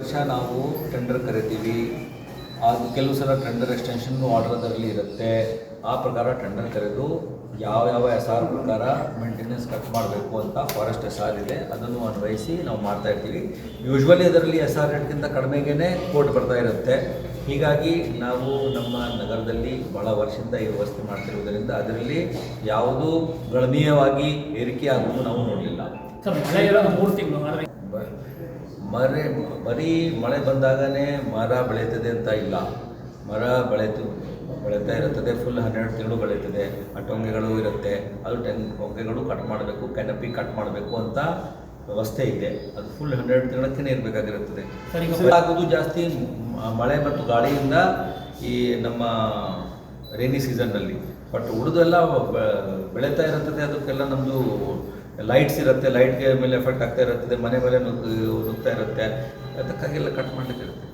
ವರ್ಷ ನಾವು ಟೆಂಡರ್ ಕರಿತೀವಿ. ಅದು ಕೆಲವು ಸಲ ಟೆಂಡರ್ ಎಕ್ಸ್ಟೆನ್ಷನ್ ಆರ್ಡರ್ದಲ್ಲಿ ಇರುತ್ತೆ. ಆ ಪ್ರಕಾರ ಟೆಂಡರ್ ಕರೆದು ಯಾವ ಯಾವ ಎಸ್ ಆರ್ ಪ್ರಕಾರ ಮೇಂಟೆನೆನ್ಸ್ ಕಟ್ ಮಾಡಬೇಕು ಅಂತ ಫಾರೆಸ್ಟ್ ಎಸ್ ಆರ್ ಇದೆ. ಅದನ್ನು ಅನ್ವಯಿಸಿ ನಾವು ಮಾಡ್ತಾ ಇರ್ತೀವಿ. ಯೂಶ್ವಲಿ ಅದರಲ್ಲಿ ಎಸ್ ಆರ್ ರೇಟ್ಗಿಂತ ಕಡಿಮೆಗೇ ಕೋಟ್ ಬರ್ತಾ ಇರುತ್ತೆ. ಹೀಗಾಗಿ ನಾವು ನಮ್ಮ ನಗರದಲ್ಲಿ ಭಾಳ ವರ್ಷದಿಂದ ಈ ವ್ಯವಸ್ಥೆ ಮಾಡ್ತಿರುವುದರಿಂದ ಅದರಲ್ಲಿ ಯಾವುದೂ ಗಣನೀಯವಾಗಿ ಏರಿಕೆ ಆಗುವುದು ನಾವು ನೋಡಲಿಲ್ಲ. ಮೂರು ತಿಂಗಳು ಮರೆ ಬರೀ ಮಳೆ ಬಂದಾಗನೇ ಮರ ಬೆಳೀತದೆ ಅಂತ ಇಲ್ಲ. ಮರ ಬೆಳೆತು ಬೆಳೀತಾ ಇರುತ್ತದೆ ಫುಲ್ ಹನ್ನೆರಡು ತಿಂಗಳು ಬೆಳೀತದೆ ಆ ಟೊಂಗೆಗಳು ಇರುತ್ತೆ. ಅದು ಟೆನ್ ಟೊಂಗೆಗಳು ಕಟ್ ಮಾಡಬೇಕು ಕೆನಪಿ ಕಟ್ ಮಾಡಬೇಕು ಅಂತ ವ್ಯವಸ್ಥೆ ಇದೆ. ಅದು ಫುಲ್ ಹನ್ನೆರಡು ತಿಂಗಳಕ್ಕೇ ಇರಬೇಕಾಗಿರುತ್ತದೆ. ಆಗೋದು ಜಾಸ್ತಿ ಮಳೆ ಮತ್ತು ಗಾಳಿಯಿಂದ ಈ ನಮ್ಮ ರೈನಿ ಸೀಸನ್ನಲ್ಲಿ ಬಟ್ ಉಳಿದೆಲ್ಲ ಬೆಳೀತಾ ಇರುತ್ತದೆ ಅದಕ್ಕೆಲ್ಲ ನಮ್ಮದು ಲೈಟ್ಸ್ ಇರುತ್ತೆ ಲೈಟ್ಗೆ ಮೇಲೆ ಎಫೆಕ್ಟ್ ಆಗ್ತಾ ಇರುತ್ತೆ, ಮನೆ ಮೇಲೆ ನುಗ್ತಾ ಇರುತ್ತೆ ಅದಕ್ಕಾಗೆಲ್ಲ ಕಟ್ ಮಾಡಲಿಕ್ಕೆ ಇರುತ್ತೆ